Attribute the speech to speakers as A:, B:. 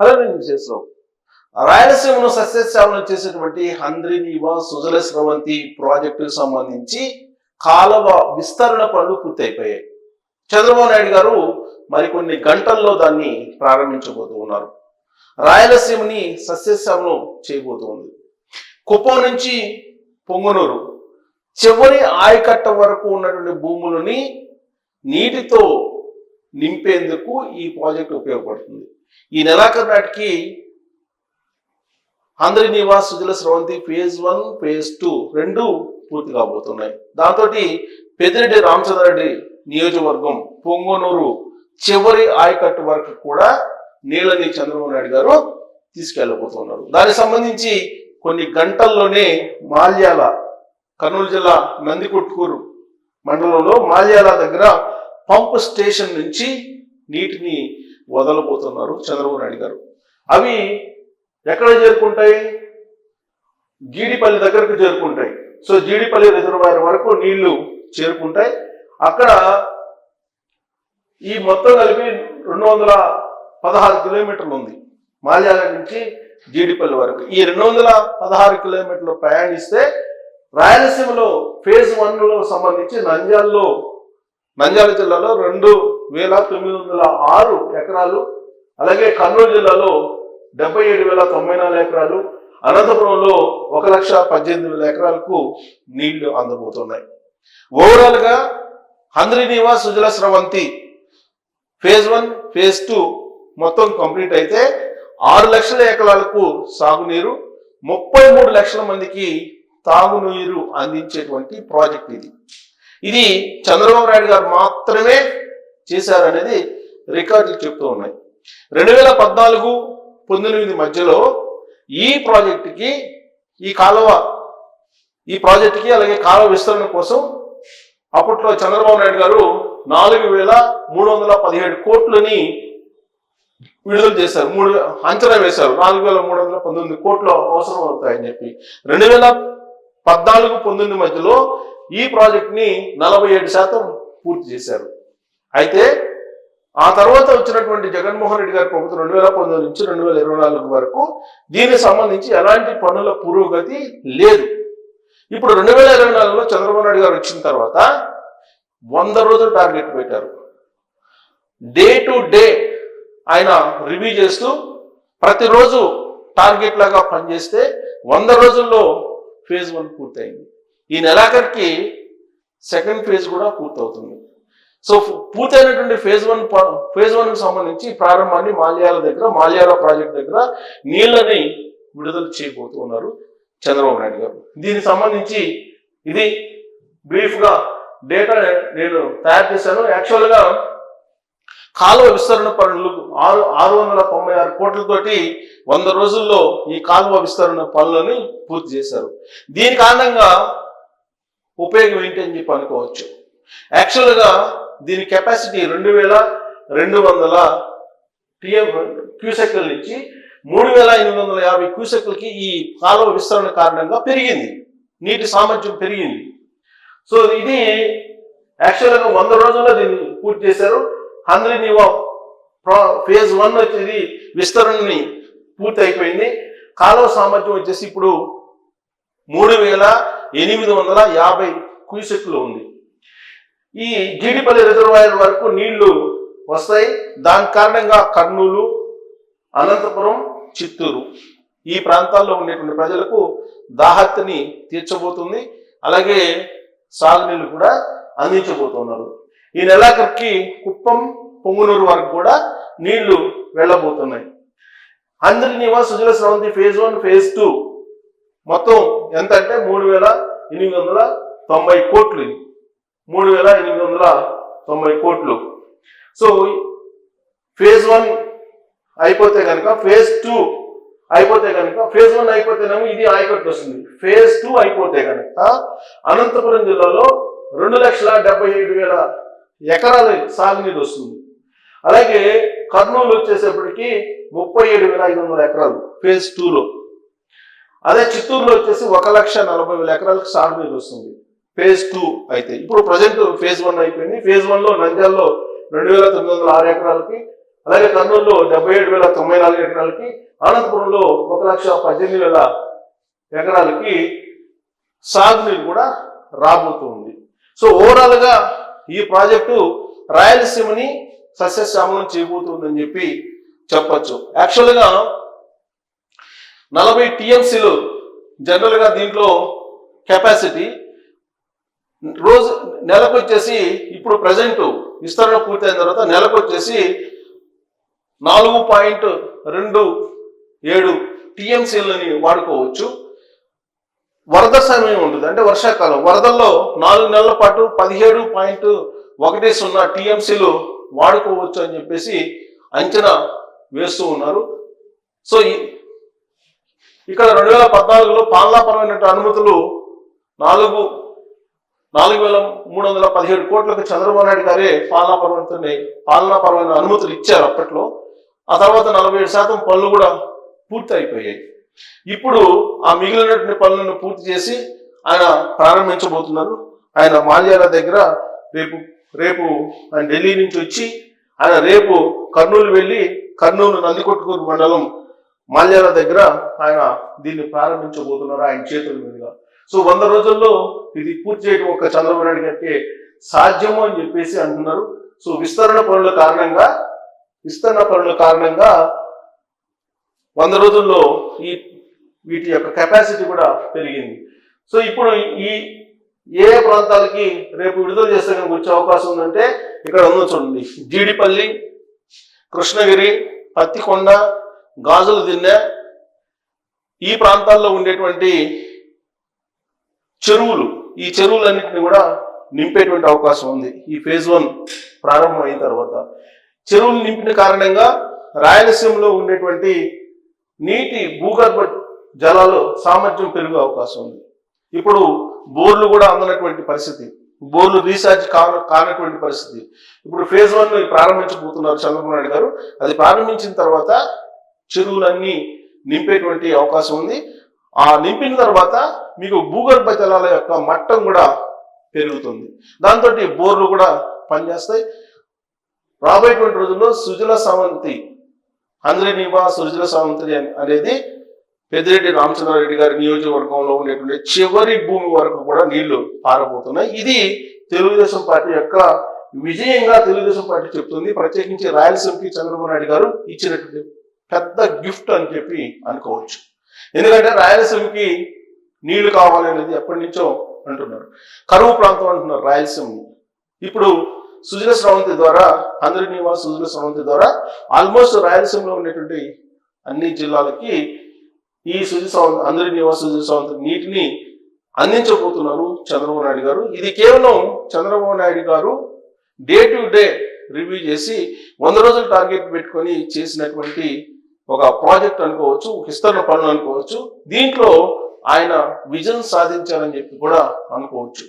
A: అలాగే విశేషం రాయలసీమను సస్యశ్యామలం చేసేటువంటి హంద్రినీవ సుజల స్రవంతి ప్రాజెక్టుకు సంబంధించి కాలవ విస్తరణ పనులు పూర్తయిపోయాయి. చంద్రబాబు నాయుడు గారు మరికొన్ని గంటల్లో దాన్ని ప్రారంభించబోతూ ఉన్నారు. రాయలసీమని సస్యశ్యామలం చేయబోతూ ఉంది కుప్పం నుంచి పొంగునూరు చివరి ఆయకట్ట వరకు ఉన్నటువంటి భూములని నీటితో నింపేందుకు ఈ ప్రాజెక్ట్ ఉపయోగపడుతుంది. ఈ నెలాఖరు నాటికి Andhra Nivas Sujala Sravanthi phase one phase two రెండు పూర్తి కాబోతున్నాయి. దాంతో పెద్దిరెడ్డి రామచంద్రారెడ్డి నియోజకవర్గం పొంగనూరు చివరి ఆయకట్టు వరకు కూడా నీళ్ళని చంద్రబాబు నాయుడు గారు తీసుకెళ్ళబోతున్నారు. దానికి సంబంధించి కొన్ని గంటల్లోనే మాల్యాల కర్నూలు జిల్లా నందికొట్కూరు మండలంలో మాల్యాల దగ్గర పంప్ స్టేషన్ నుంచి నీటిని వదలబోతున్నారు చంద్రబాబు నాయుడు గారు. అవి ఎక్కడ చేరుకుంటాయి? జీడిపల్లి దగ్గరకు చేరుకుంటాయి. సో జీడిపల్లి రిజర్వాయర్ వరకు నీళ్ళు చేరుకుంటాయి. అక్కడ ఈ మొత్తం కలిపి రెండు వందల పదహారు కిలోమీటర్లు ఉంది. మాల్యాల నుంచి జీడిపల్లి వరకు. ఈ రెండు వందల పదహారు కిలోమీటర్లు ప్రయాణిస్తే రాయలసీమలో ఫేజ్ వన్లో సంబంధించి నంద్యాలలో నంద్యాల జిల్లాలో రెండు వేల తొమ్మిది వందల ఆరు ఎకరాలు అలాగే కర్నూలు జిల్లాలో డెబ్బై ఏడు వేల తొంభై నాలుగు ఎకరాలు అనంతపురంలో ఒక లక్ష పద్దెనిమిది వేల ఎకరాలకు నీళ్ళు అందబోతున్నాయి. ఓవరాల్గా Nivas Sujala Sravanthi phase one phase two మొత్తం కంప్లీట్ అయితే ఆరు లక్షల ఎకరాలకు సాగునీరు ముప్పై మూడు లక్షల మందికి తాగునీరు అందించేటువంటి ప్రాజెక్ట్ ఇది. ఇది చంద్రబాబు నాయుడు గారు మాత్రమే చేశారనేది రికార్డులు చెప్తూ ఉన్నాయి. రెండు వేల పద్నాలుగు పంతొమ్మిది మధ్యలో ఈ ప్రాజెక్టుకి ఈ కాలువ ఈ ప్రాజెక్టుకి అలాగే కాలువ విస్తరణ కోసం అప్పట్లో చంద్రబాబు నాయుడు గారు నాలుగు వేల మూడు వందల పదిహేడు కోట్లని విడుదల చేశారు. మూడు అంచనా వేశారు. నాలుగు వేల మూడు వందల పంతొమ్మిది కోట్లు అవసరం అవుతాయని చెప్పి. రెండు వేల పద్నాలుగు పంతొమ్మిది మధ్యలో ఈ ప్రాజెక్ట్ని నలభై ఏడు శాతం పూర్తి చేశారు. అయితే ఆ తర్వాత వచ్చినటువంటి జగన్మోహన్ రెడ్డి గారి ప్రభుత్వం రెండు వేల పంతొమ్మిది నుంచి రెండు వేల ఇరవై నాలుగు వరకు దీనికి సంబంధించి ఎలాంటి పనుల పురోగతి లేదు. ఇప్పుడు రెండు వేల ఇరవై నాలుగులో చంద్రబాబు నాయుడు గారు వచ్చిన తర్వాత వంద రోజులు టార్గెట్ పెట్టారు. డే టు డే ఆయన రివ్యూ చేస్తూ ప్రతిరోజు టార్గెట్ లాగా పనిచేస్తే వంద రోజుల్లో ఫేజ్ వన్ పూర్తయింది. ఈ నెలాఖరికి సెకండ్ ఫేజ్ కూడా పూర్తవుతుంది. సో పూర్తయినటువంటి ఫేజ్ వన్ ఫేజ్ వన్కు సంబంధించి ప్రారంభాన్ని మాల్యాల దగ్గర మాల్యాల ప్రాజెక్ట్ దగ్గర నీళ్ళని విడుదల చేయబోతున్నారు చంద్రబాబు నాయుడు గారు. దీనికి సంబంధించి ఇది బ్రీఫ్గా డేటా నేను తయారు చేశాను. యాక్చువల్గా కాలువ విస్తరణ పనులు ఆరు ఆరు వందల తొంభై ఆరు కోట్లతోటి వంద రోజుల్లో ఈ కాలువ విస్తరణ పనులని పూర్తి చేశారు. దీని కారణంగా ఉపయోగం ఏంటి అని చెప్పి అనుకోవచ్చు. యాక్చువల్గా దీని కెపాసిటీ రెండు వేల రెండు వందల టీఎం క్యూసెక్ల నుంచి మూడు వేల ఎనిమిది వందల యాభై క్యూసెక్లకి ఈ కాలువ విస్తరణ కారణంగా పెరిగింది. నీటి సామర్థ్యం పెరిగింది. సో ఇది యాక్చువల్గా వంద రోజుల్లో దీన్ని పూర్తి చేశారు. హండ్రెడ్ నివా ఫేజ్ వన్ వచ్చేది విస్తరణని పూర్తి అయిపోయింది. కాలువ సామర్థ్యం వచ్చేసి ఇప్పుడు మూడు వేల ఎనిమిది వందల యాభై క్యూసెక్లు ఉంది. ఈ జీడిపల్లి రిజర్వాయర్ వరకు నీళ్ళు వస్తాయి. దాని కారణంగా కర్నూలు అనంతపురం చిత్తూరు ఈ ప్రాంతాల్లో ఉండేటువంటి ప్రజలకు దాహత్ని తీర్చబోతుంది. అలాగే సాగునీళ్ళు కూడా అందించబోతున్నారు. ఈ నెలాఖరికి కుప్పం పొంగునూరు వరకు కూడా నీళ్ళు వెళ్ళబోతున్నాయి. అందరి Nivas Sujala Sravanthi phase one phase two. మొత్తం ఎంత అంటే మూడు వేల ఎనిమిది వందల తొంభై కోట్లు ఇది. మూడు వేల ఎనిమిది వందల తొంభై కోట్లు. సో ఫేజ్ వన్ అయిపోతే కనుక ఫేజ్ టూ అయిపోతే కనుక ఫేజ్ వన్ అయిపోతేనేమో ఇది ఆయకట్టు వస్తుంది. ఫేజ్ టూ అయిపోతే కనుక అనంతపురం జిల్లాలో రెండు లక్షల డెబ్బై ఏడు వేల ఎకరాల సాగునీరు వస్తుంది. అలాగే కర్నూలు వచ్చేసేపటికి ముప్పై ఏడు వేల ఐదు వందల ఎకరాలు ఫేజ్ టూలో అదే చిత్తూరులో వచ్చేసి ఒక లక్ష నలభై వేల ఎకరాలకు సాగునీరు వస్తుంది. ఫేజ్ టూ అయితే. ఇప్పుడు ప్రజెంట్ ఫేజ్ వన్ అయిపోయింది. ఫేజ్ వన్లో నంద్యాలలో రెండు వేల తొమ్మిది వందల ఆరు ఎకరాలకి అలాగే కర్నూలులో డెబ్బై ఏడు వేల తొంభై నాలుగు ఎకరాలకి అనంతపురంలో ఒక లక్ష పద్దెనిమిది వేల ఎకరాలకి సాగునీరు కూడా రాబోతుంది. సో ఓవరాల్గా ఈ ప్రాజెక్టు రాయలసీమని సస్యశ్యామలం చేయబోతుందని చెప్పి చెప్పచ్చు. యాక్చువల్గా నలభై టీఎంసీలు జనరల్గా దీంట్లో కెపాసిటీ రోజు నెలకు వచ్చేసి ఇప్పుడు ప్రజెంట్ విస్తరణ పూర్తయిన తర్వాత నెలకు వచ్చేసి నాలుగు పాయింట్ రెండు ఏడు టీఎంసీలని వాడుకోవచ్చు. వరద సమయం ఉంటుంది. అంటే వర్షాకాలం. వరదల్లో నాలుగు నెలల పాటు పదిహేడు పాయింట్ ఒకటి సున్నా టీఎంసీలు వాడుకోవచ్చు అని చెప్పేసి అంచనా వేస్తూ ఉన్నారు. సో ఈ- ఇక్కడ రెండు వేల పద్నాలుగులో పాలనాపరమైన అనుమతులు నాలుగు నాలుగు వేల మూడు వందల పదిహేడు కోట్లకు చంద్రబాబు నాయుడు గారే పాలనాపరమైన పాలనాపరమైన అనుమతులు ఇచ్చారు అప్పట్లో. ఆ తర్వాత నలభై ఏడు శాతం పనులు కూడా పూర్తి అయిపోయాయి. ఇప్పుడు ఆ మిగిలినటువంటి పనులను పూర్తి చేసి ఆయన ప్రారంభించబోతున్నారు. ఆయన మాల్యాల దగ్గర రేపు రేపు ఆయన ఢిల్లీ నుంచి వచ్చి ఆయన రేపు కర్నూలు వెళ్ళి కర్నూలు నందికొట్టుకూరు మండలం మాల్యాల దగ్గర ఆయన దీన్ని ప్రారంభించబోతున్నారు ఆయన చేతుల మీదుగా. సో వంద రోజుల్లో ఇది పూర్తి చేయడం ఒక చంద్రబాబు నాయుడు గారికి సాధ్యము అని చెప్పేసి అంటున్నారు. సో విస్తరణ పనుల కారణంగా విస్తరణ పనుల కారణంగా వంద రోజుల్లో ఈ వీటి యొక్క కెపాసిటీ కూడా పెరిగింది. సో ఇప్పుడు ఈ ఏ ప్రాంతాలకి రేపు విడుదల చేస్తే కనుక వచ్చే అవకాశం ఉందంటే ఇక్కడ ఉందో చూడండి. జీడిపల్లి కృష్ణగిరి పత్తికొండ గాజుల దిన్నె ఈ ప్రాంతాల్లో ఉండేటువంటి చెరువులు. ఈ చెరువులన్నింటినీ కూడా నింపేటువంటి అవకాశం ఉంది. ఈ ఫేజ్ వన్ ప్రారంభం అయిన తర్వాత. చెరువులు నింపిన కారణంగా రాయలసీమలో ఉండేటువంటి నీటి భూగర్భ జలాలు సామర్థ్యం పెరిగే అవకాశం ఉంది. ఇప్పుడు బోర్లు కూడా అందనటువంటి పరిస్థితి. బోర్లు రీఛార్జ్ కాన కానటువంటి పరిస్థితి. ఇప్పుడు ఫేజ్ వన్ ప్రారంభించబోతున్నారు చంద్రబాబు నాయుడు గారు. అది ప్రారంభించిన తర్వాత చెరువులన్నీ నింపేటువంటి అవకాశం ఉంది. ఆ నింపిన తర్వాత మీకు భూగర్భ జలాల యొక్క మట్టం కూడా పెరుగుతుంది. దాంతో బోర్లు కూడా పనిచేస్తాయి. రాబోయేటువంటి రోజుల్లో సుజల సావంతి నివాస్ సుజల సావంతి అనేది పెద్దిరెడ్డి రామచంద్రారెడ్డి గారి నియోజకవర్గంలో ఉండేటువంటి చివరి భూమి వరకు కూడా నీళ్ళు పారబోతున్నాయి. ఇది తెలుగుదేశం పార్టీ యొక్క విజయంగా తెలుగుదేశం పార్టీ చెప్తుంది. ప్రత్యేకించి రాయలసీమకి చంద్రబాబు నాయుడు గారు ఇచ్చినటువంటి పెద్ద గిఫ్ట్ అని చెప్పి అనుకోవచ్చు. ఎందుకంటే రాయలసీమకి నీళ్ళు కావాలనేది ఎప్పటి నుంచో అంటున్నారు. కరువు ప్రాంతం అంటున్నారు రాయలసీమని. ఇప్పుడు సుజల స్రవంతి ద్వారా అందరినీవా సుజల స్రవంతి ద్వారా ఆల్మోస్ట్ రాయలసీమలో ఉండేటువంటి అన్ని జిల్లాలకి ఈ సుజల స్రవంతి అందరినీవా సుజల స్రవంతి నీటిని అందించబోతున్నారు చంద్రబాబు నాయుడు గారు. ఇది కేవలం చంద్రబాబు నాయుడు గారు డే టు డే రివ్యూ చేసి వంద రోజులు టార్గెట్ పెట్టుకొని చేసినటువంటి ఒక ప్రాజెక్ట్ అనుకోవచ్చు ఒక విస్తరణ పనులు అనుకోవచ్చు దీంట్లో ఆయన విజన్ సాధించాలని చెప్పి కూడా అనుకోవచ్చు.